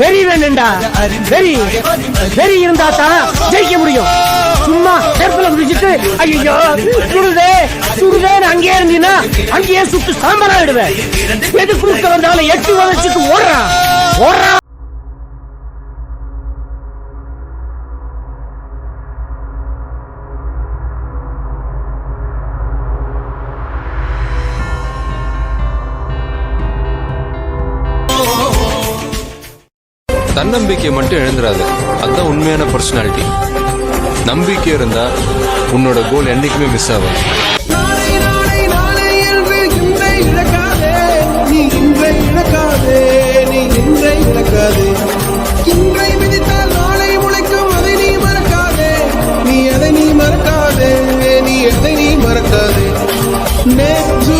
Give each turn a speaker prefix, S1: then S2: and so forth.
S1: வெறி வேணும்டா வெறி. வெறி இருந்தா தான் ஜெயிக்க முடியும். சும்மா செருப்புல குடிச்சிட்டு ஐயோ சுடுதே சுடுதேன்னு அங்கேயே இருந்தீங்கன்னா அங்கேயே சுட்டு சாம்பரா விடுவேன் எது குறுக்க வந்தாலும் எட்டு வதச்சிட்டு ஓடுறான். ஓடுறான்.
S2: தன்னம்பிக்கை மட்டும் எழுந்துராது அதுதான் உண்மையான பர்சனாலிட்டி நம்பிக்கை இருந்தா உன்னோட கோல் என்னைக்குமே மிஸ் ஆகும் நீ எதை நீ மறக்காதே நீ எதை நீ மறக்காதே நேற்று